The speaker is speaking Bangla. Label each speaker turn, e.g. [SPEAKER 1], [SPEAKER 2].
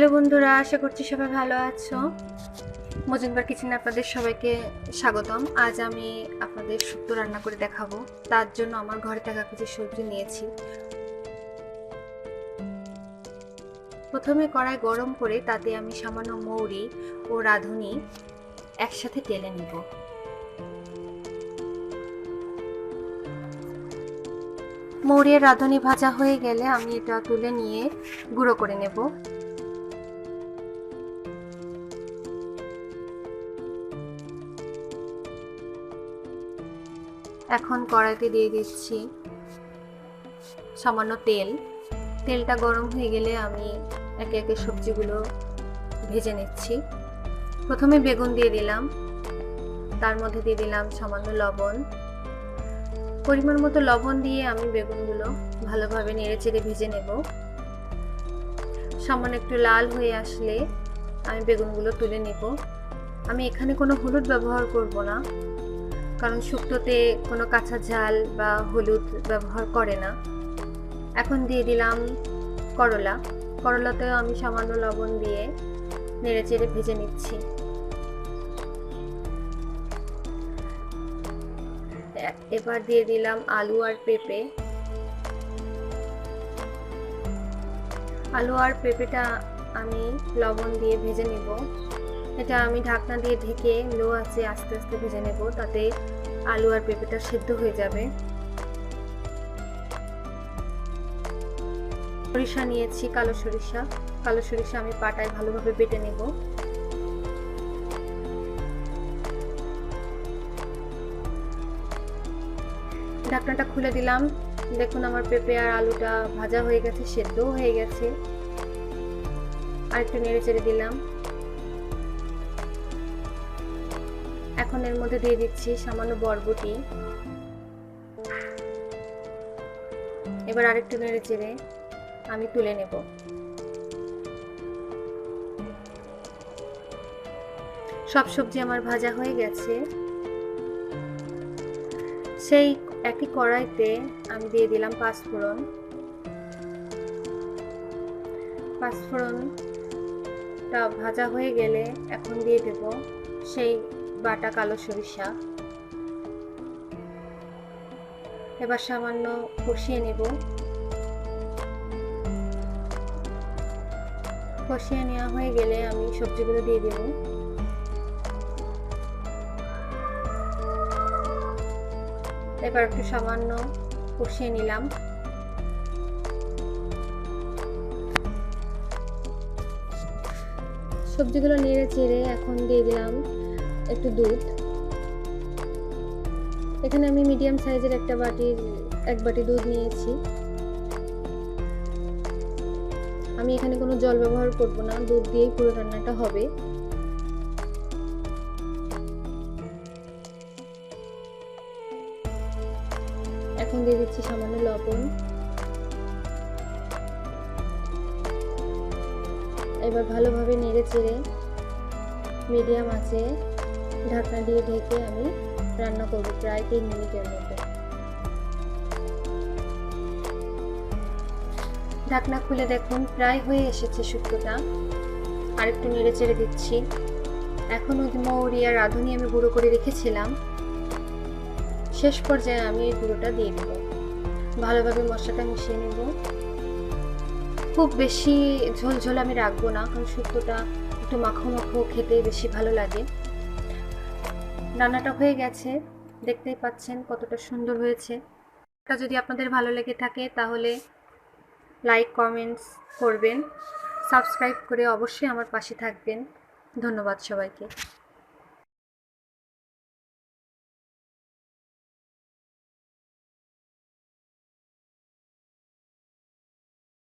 [SPEAKER 1] হ্যালো বন্ধুরা, আশা করছি সবাই ভালো আছো। মজুমদার কিচেনে আপনাদের সবাইকে স্বাগতম। আজ আমি আপনাদের শুক্তো রান্না করে দেখাবো। তার জন্য আমার ঘরে থাকা কিছু সবজি নিয়েছি। প্রথমে কড়াই গরম করে তাতে আমি সামান্য মৌরি ও রাঁধুনি একসাথে টেলে নিব। মৌরির রাঁধুনি ভাজা হয়ে গেলে আমি এটা তুলে নিয়ে গুঁড়ো করে নেব। এখন কড়াইতে দিয়ে দিচ্ছি সামান্য তেল। তেলটা গরম হয়ে গেলে আমি একে একে সবজিগুলো ভেজে নিচ্ছি। প্রথমে বেগুন দিয়ে দিলাম, তার মধ্যে দিয়ে দিলাম সামান্য লবণ। পরিমাণ মতো লবণ দিয়ে আমি বেগুনগুলো ভালোভাবে নেড়ে চেড়ে ভেজে নেব। সামান্য একটু লাল হয়ে আসলে আমি বেগুনগুলো তুলে নেব। আমি এখানে কোনো হলুদ ব্যবহার করব না। কারণ শুক্তোতে কোনো কাঁচা ঝাল বা হলুদ ব্যবহার করে না। এখন দিয়ে দিলাম করলা। করলাতেও আমি সামান্য লবণ দিয়ে নেড়ে চেড়ে ভেজে নিচ্ছি। এবার দিয়ে দিলাম আলু আর পেঁপে। আলু আর পেঁপেটা আমি লবণ দিয়ে ভেজে নেব। এটা আমি ঢাকনা দিয়ে ঢেকে লো আছে আস্তে আস্তে ভেজে নেব, তাতে আলু আর পেঁপেটা সিদ্ধ হয়ে যাবে। সরিষা নিয়েছি, কালো সরিষা। কালো সরিষা আমি পাটায় ভালোভাবে বেটে নেব। ঢাকনাটা খুলে দিলাম। দেখুন আমার পেঁপে আর আলুটা ভাজা হয়ে গেছে, সেদ্ধও হয়ে গেছে। আর একটু নেড়ে চেড়ে দিলাম। এখন এর মধ্যে দিয়ে দিচ্ছি সামান্য বরবটি। এবার আরেকটু নেড়ে চেড়ে আমি তুলে নেব। সব সবজি আমার ভাজা হয়ে গেছে। সেই একই কড়াইতে আমি দিয়ে দিলাম পাঁচফোড়ন। পাঁচফোড়নটা ভাজা হয়ে গেলে এখন দিয়ে দেব সেই বাটা কালো সরিষা। এবার সামান্য কষিয়ে নেব। কষিয়ে নেওয়া হয়ে গেলে আমি সবজিগুলো দিয়ে দেব। এবার একটু সামান্য কষিয়ে নিলাম। সবজিগুলো নেড়ে চেড়ে এখন দিয়ে দিলাম। একটু দুধ। এখানে আমি মিডিয়াম সাইজের একটা বাটির এক বাটি দুধ নিয়েছি। আমি এখানে কোনো জল ব্যবহার করব না, দুধ দিয়েই পুরো রান্নাটা হবে। এখন দিয়ে দিচ্ছি সামান্য লবণ। এবার ভালোভাবে নেড়ে চেড়ে মিডিয়াম আছে। ঢাকনা দিয়ে ঢেকে আমি রান্না করব প্রায় তিন মিনিটের মতো। ঢাকনা খুলে দেখুন, প্রায় হয়ে এসেছে শুক্তোটা। আর একটু নেড়ে চেড়ে দিচ্ছি। এখন ওই মৌরি আর রাঁধুনি আমি গুঁড়ো করে রেখেছিলাম। শেষ পর্যায়ে আমি এই গুঁড়োটা দিয়ে দেবো। ভালোভাবে মশলাটা মিশিয়ে নেব। খুব বেশি ঝোল ঝোল আমি রাখব না, কারণ শুক্তোটা একটু মাখো মাখো খেতে বেশি ভালো লাগে। রান্নাটা হয়ে গেছে। দেখতেই পাচ্ছেন কতটা সুন্দর হয়েছে। এটা যদি আপনাদের ভালো লেগে থাকে তাহলে লাইক, কমেন্টস করবেন। সাবস্ক্রাইব করে অবশ্যই আমার পাশে থাকবেন। ধন্যবাদ সবাইকে।